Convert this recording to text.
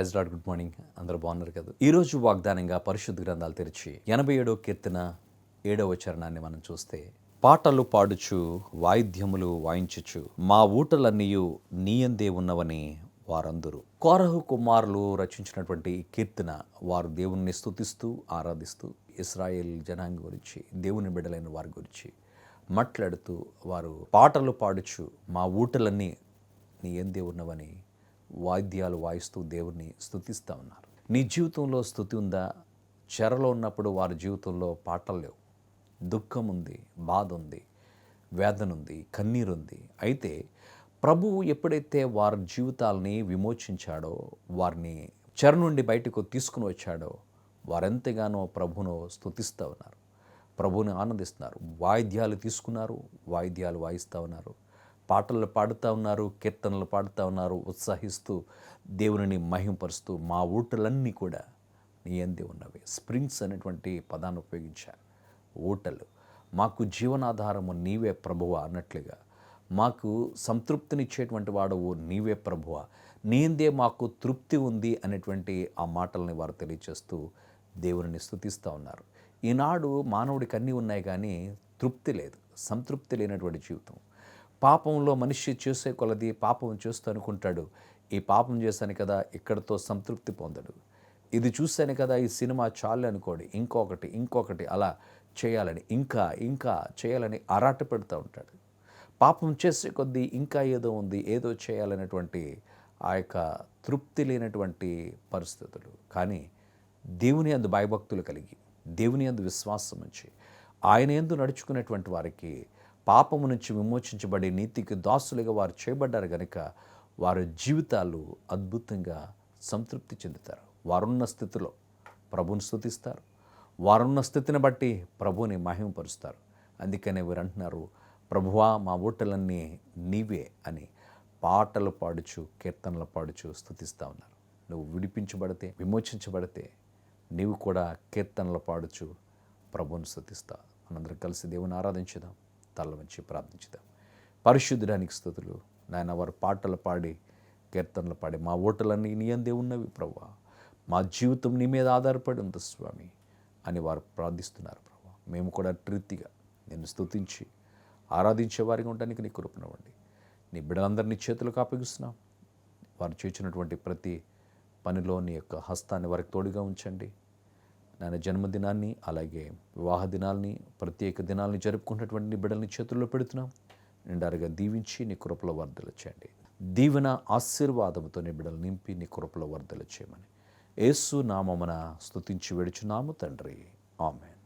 Praise lord good morning. అందరూ బాగున్నారు కదా. ఈరోజు వాగ్దానంగా పరిశుద్ధ గ్రంథాలు తెరిచి ఎనభై ఏడో కీర్తన ఏడవ చరణాన్ని మనం చూస్తే పాటలు పాడుచు వాయిద్యములు వాయించుచు మా ఊటలన్నీయు నీయందే ఉన్నవని వారందరూ. కోరహు కుమారులు రచించినటువంటి కీర్తన వారు దేవుణ్ణి స్తుతిస్తూ ఆరాధిస్తూ ఇస్రాయేల్ జనాంగం గురించి దేవుని బిడ్డలైన వారి గురించి మాట్లాడుతూ వారు పాటలు పాడుచు మా ఊటలన్నీ నీ ఎందే ఉన్నవని వాయిద్యాలు వాయిస్తూ దేవుణ్ణి స్థుతిస్తూ ఉన్నారు. నీ జీవితంలో స్థుతి ఉందా? చెరలో ఉన్నప్పుడు వారి జీవితంలో పాటలు లేవు. దుఃఖం ఉంది బాధ ఉంది వేదన ఉంది కన్నీరు ఉంది. అయితే ప్రభువు ఎప్పుడైతే వారి జీవితాలని విమోచించాడో వారిని చెర నుండి బయటకు తీసుకుని వచ్చాడో వారెంతగానో ప్రభును స్థుతిస్తూ ఉన్నారు. ప్రభుని ఆనందిస్తున్నారు. వాయిద్యాలు తీసుకున్నారు వాయిద్యాలు వాయిస్తూ ఉన్నారు. పాటలు పాడుతూ ఉన్నారు కీర్తనలు పాడుతూ ఉన్నారు ఉత్సాహిస్తూ దేవుని మహింపరుస్తూ మా ఊటలన్నీ కూడా నీ అందే ఉన్నవి. స్ప్రింగ్స్ అనేటువంటి పదాన్ని ఉపయోగించారు. ఊటలు. మాకు జీవనాధారము నీవే ప్రభువ అన్నట్లుగా. మాకు సంతృప్తినిచ్చేటువంటి వాడవు నీవే ప్రభువ. నీందే మాకు తృప్తి ఉంది అనేటువంటి ఆ మాటల్ని వారు తెలియచేస్తూ దేవుని స్థుతిస్తూ ఉన్నారు. ఈనాడు మానవుడికి అన్నీ ఉన్నాయి కానీ తృప్తి లేదు. సంతృప్తి లేనటువంటి జీవితం. పాపంలో మనిషి చేసే కొలది పాపం చేస్తూ అనుకుంటాడు. ఈ పాపం చేశాను కదా ఇక్కడతో సంతృప్తి పొందడు. ఇది చూశాను కదా ఈ సినిమా చాలు అనుకోడు. ఇంకొకటి ఇంకొకటి అలా చేయాలని ఇంకా ఇంకా చేయాలని అరాట పెడుతూ ఉంటాడు. పాపం చేసే కొద్దీ ఇంకా ఏదో ఉంది ఏదో చేయాలనేటువంటి ఆ యొక్క తృప్తి లేనటువంటి పరిస్థితులు. కానీ దేవుని అందు భయభక్తులు కలిగి దేవుని అందు విశ్వాసం ఉంచి ఆయన ఎందు నడుచుకునేటువంటి వారికి పాపము నుంచి విమోచించబడి నీతికి దాసులుగా వారు చేయబడ్డారు కనుక వారి జీవితాలు అద్భుతంగా సంతృప్తి చెందుతారు. వారున్న స్థితిలో ప్రభుని స్థుతిస్తారు వారున్న స్థితిని బట్టి ప్రభుని మహిమపరుస్తారు. అందుకనే వీరు అంటున్నారు ప్రభువా మా ఊటలన్నీ నీవే అని పాటలు పాడుచు కీర్తనలు పాడుచు స్థుతిస్తూ ఉన్నారు. నువ్వు విడిపించబడితే విమోచించబడితే నీవు కూడా కీర్తనలు పాడుచు ప్రభుని స్థుతిస్తావు మనందరం కలిసి దేవుని ఆరాధించుదాం. తల్ల వంచి ప్రార్థించుదాం. పరిశుద్ధడానికి స్థుతులు. నాయన వారు పాటలు పాడి కీర్తనలు పాడి మా ఓటలన్నీ నీ అందే ఉన్నవి ప్రభా మా జీవితం నీ మీద ఆధారపడి ఉంది స్వామి అని వారు ప్రార్థిస్తున్నారు ప్రభా మేము కూడా తృప్తిగా నేను స్తుతించి ఆరాధించే వారిగా ఉండడానికి నీ కృపనవ్వండి నీ బిడ్డలందరినీ చేతులకు అప్పగిస్తున్నాం వారు చేసినటువంటి ప్రతి పనిలో నీ యొక్క హస్తాన్ని వారికి తోడుగా ఉంచండి. నాయన జన్మదినాన్ని అలాగే వివాహ దినాల్ని ప్రత్యేక దినాల్ని జరుపుకున్నటువంటి బిడ్డల్ని చేతుల్లో పెడుతున్నాం. నిండారుగా దీవించి నీ కృపలో వర్ధలు చేయండి. దీవెన ఆశీర్వాదంతో నీ బిడ్డలు నింపి నీ కృపలో వర్ధలు చేయమని. యేసు నామమున స్తుతించి వెడుచున్నాము తండ్రి. ఆమె